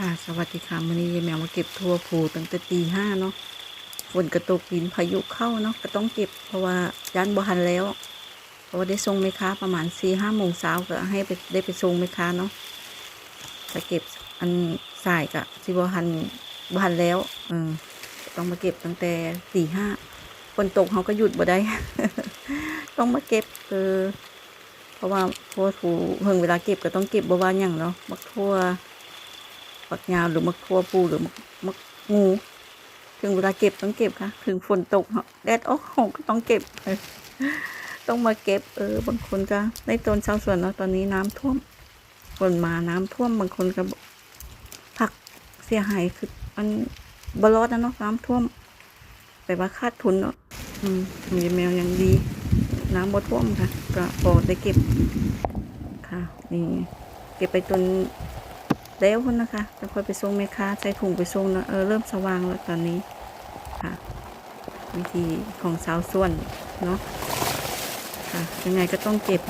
ค่ะ สวัสดีค่ะวันนี้ยายแมวมาเก็บทั่วภูตั้งแต่ตีห้าเนาะฝนกระตกดินพายุเข้าเนาะก็ต้องเก็บเพราะว่ายันบ่ทันแล้ว เพราะว่าได้ส่งแม่ค้าประมาณสี่ห้าโมงเช้าก็ให้ไปได้ไปส่งแม่ค้าเนาะจะเก็บอันสายกะสิบ่ทันบ่ทันแล้วเออต้องมาเก็บตั้งแต่ตีห้าฝนตกเขาก็หยุดบ่ได้ ต้องมาเก็บเออเพราะว่าทั่วภูเพิ่งเวลาเก็บก็ต้องเก็บบ่ว่าหยังเนาะบักทั่ว ปักยาวหรือมักทั่วปูหรือมักมักงูถึงเวลาเก็บต้องเก็บค่ะ ถึงฝนตกแดดออกหก็ต้องเก็บต้องมาเก็บ เออบางคนก็ในต้นชาวสวนเนาะตอนนี้น้ำท่วมฝนมาน้ำท่วมบางคนก็ผักเสียหายคือมันบรอดนะเนาะน้ำท่วมแต่ว่าคาดทุนเนาะอืมมีแมวยังดี น้ำบ่ท่วมค่ะก็พอได้เก็บค่ะนี่เก็บไปจน แล้วคนนะคะจะค่อยไปส่งแม่ค้าใส่ถุงไปส่งเนะเออเริ่มสว่างแล้วตอนนี้ค่ะ วิธีของสาวส่วนเนาะค่ะยังไงก็ต้องเก็บ